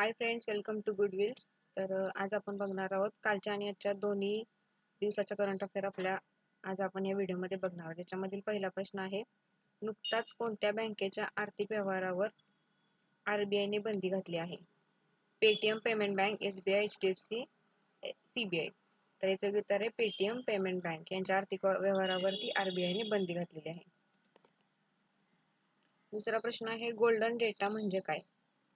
Hi friends welcome to good wills तर आज आपण बघणार आहोत कालच्या आणि आजच्या दोन्ही दिवसाच्या करंट अफेअर आपल्या आज आपण या व्हिडिओमध्ये बघणार आहोत. त्याच्यामधील पहिला प्रश्न आहे नुकताच कोणत्या बँकेच्या आर्थिक व्यवहारावर आर बी आयने बंदी घातली आहे? Paytm payment bank S B I H D F C C B I तर याचं उत्तर आहे पेटीएम पेमेंट बँक यांच्या आर्थिक व्यवहारावरती आरबीआयने बंदी घातलेली आहे. दुसरा प्रश्न आहे गोल्डन डेटा म्हणजे काय?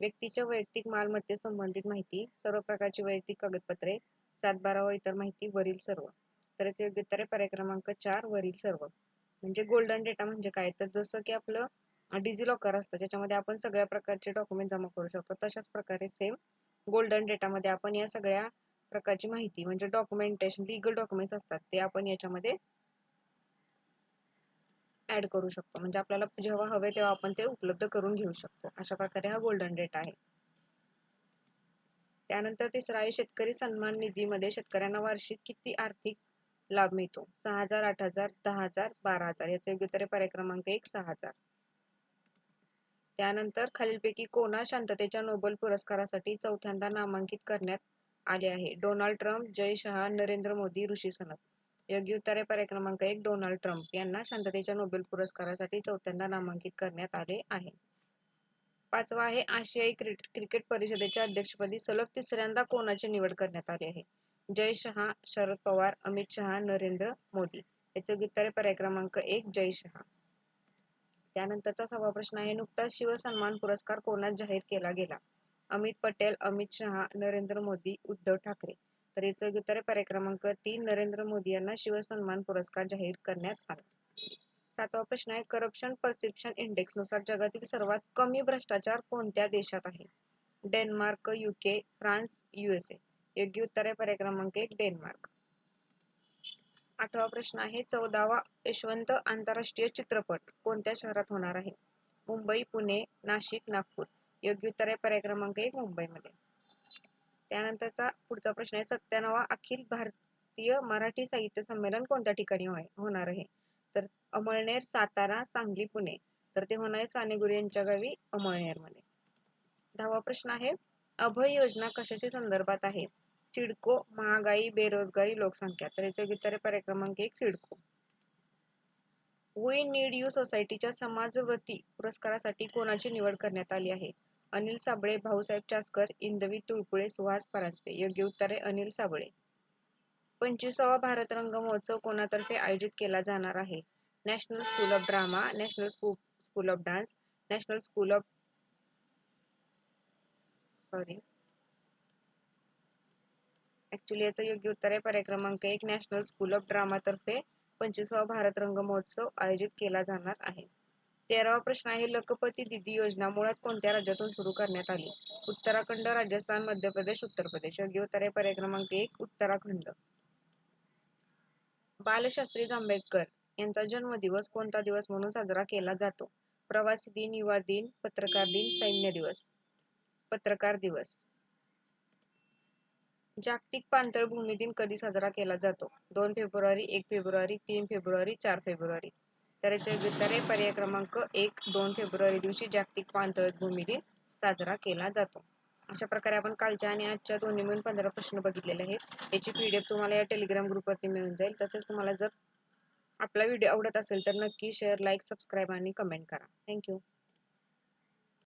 व्यक्तीच्या वैयक्तिक मालमत्ते संबंधित माहिती सर्व प्रकारची वैयक्तिक कागदपत्रे सातबारा व इतर माहिती वरील सर्व. तर याचे योग्य उत्तर आहे पर्याय क्रमांक चार वरील सर्व. म्हणजे गोल्डन डेटा म्हणजे काय? तर जसं की आपलं डिजी लॉकर असतं ज्याच्यामध्ये आपण सगळ्या प्रकारचे डॉक्युमेंट जमा करू शकतो. तशाच प्रकारे सेम गोल्डन डेटामध्ये आपण या सगळ्या प्रकारची माहिती म्हणजे डॉक्युमेंटेशन लिगल डॉक्युमेंट्स असतात ते आपण याच्यामध्ये ऍड करू शकतो. म्हणजे आपल्याला जेव्हा हवे तेव्हा आपण ते उपलब्ध करून घेऊ शकतो. अशा प्रकारे हा गोल्डन रेट आहे. त्यानंतर तिसरा आहे शेतकरी सन्मान निधीमध्ये शेतकऱ्यांना वार्षिक किती आर्थिक लाभ मिळतो? सहा हजार आठ हजार दहा हजार बारा हजार. याचा योग्य पर्याय क्रमांक एक सहा हजार. त्यानंतर खालीलपैकी कोणा शांततेच्या नोबेल पुरस्कारासाठी चौथ्यांदा नामांकित करण्यात आले आहे? डोनाल्ड ट्रम्प जय शहा नरेंद्र मोदी ऋषी सनक योग्य उत्तर पर्याय क्रमांक एक डोनाल्ड ट्रम्प यांना शांततेच्या नोबेल पुरस्कारासाठी चौथ्यांदा नामांकित करण्यात आले आहे. पाचवा आहे आशियाई क्रिकेट परिषदेच्या अध्यक्षपदी सलग तिसऱ्यांदा कोणाची निवड करण्यात आली आहे? जय शहा शरद पवार अमित शहा नरेंद्र मोदी. याचे उत्तर पर्याय क्रमांक एक जय शहा. त्यानंतरचा सहावा प्रश्न आहे नुकताच शिवसन्मान पुरस्कार कोणास जाहीर केला गेला? अमित पटेल अमित शहा नरेंद्र मोदी उद्धव ठाकरे. तर याचं पर्याय क्रमांक तीन नरेंद्र मोदी यांना शिवसन्मान पुरस्कार जाहीर करण्यात आला. सातवा प्रश्न आहे करप्शन परसेप्शन इंडेक्सनुसार जगातील सर्वात कमी भ्रष्टाचार कोणत्या देशात आहे? डेन्मार्क युके फ्रान्स युएसए योग्य उत्तर आहे पर्याय क्रमांक एक डेन्मार्क. आठवा प्रश्न आहे चौदावा यशवंत आंतरराष्ट्रीय चित्रपट कोणत्या शहरात होणार आहे? मुंबई पुणे नाशिक नागपूर. योग्य उत्तर आहे पर्याय क्रमांक एक मुंबईमध्ये. त्यानंतरचा पुढचा प्रश्न आहे सत्त्याण्णवा अखिल भारतीय मराठी साहित्य संमेलन कोणत्या ठिकाणी होणार आहे? तर अमळनेर सातारा सांगली पुणे. तर ते होणार आहे सानेगुरी यांच्या गावी अमळनेरमध्ये. दहावा प्रश्न आहे अभय योजना कशाच्या संदर्भात आहे? सिडको महागाई बेरोजगारी लोकसंख्या. तर याचे उत्तर पर्याय क्रमांक एक सिडको. वी नीड यू सोसायटीच्या समाजव्रती पुरस्कारासाठी कोणाची निवड करण्यात आली आहे? अनिल साबळे भाऊसाहेब चासकर इंदवी तुळपुळे सुहास परांजपे. योग्य उत्तर आहे अनिल साबळे. पंचवीसावा भारत रंग महोत्सव कोणातर्फे आयोजित केला जाणार आहे? National school of drama national school of dance national school of sorry actually याचं योग्य उत्तर आहे. पर्याय क्रमांक एक नॅशनल स्कूल ऑफ ड्रामा तर्फे पंचवीसावा भारत रंग महोत्सव आयोजित केला जाणार आहे. तेरावा प्रश्न आहे लखपती दिदी योजना मुळात कोणत्या राज्यातून सुरू करण्यात आली? उत्तराखंड राजस्थान मध्य प्रदेश उत्तर प्रदेश. योग्य उत्तर आहे पर्याय क्रमांक एक उत्तराखंड. बालशास्त्री जांभेडकर यांचा जन्मदिवस कोणता दिवस म्हणून साजरा केला जातो? प्रवासी दिन युवा दिन पत्रकार दिन सैन्य दिवस. पत्रकार दिवस. जागतिक पाणथळ भूमी दिन कधी साजरा केला जातो? दोन फेब्रुवारी एक फेब्रुवारी तीन फेब्रुवारी चार फेब्रुवारी. तर याचे पर्याय क्रमांक एक दोन फेब्रुवारी दिवशी जागतिक पाणथळ भूमी दिन साजरा केला जातो. अशा प्रकारे आपण कालच्या आणि आजच्या दोन्ही मिळून पंधरा प्रश्न बघितलेले आहेत. याची पीडीएफ तुम्हाला या टेलिग्राम ग्रुपवरती मिळून जाईल. तसेच तुम्हाला जर आपला व्हिडिओ आवडत असेल तर नक्की शेअर लाईक सबस्क्राईब आणि कमेंट करा. Thank you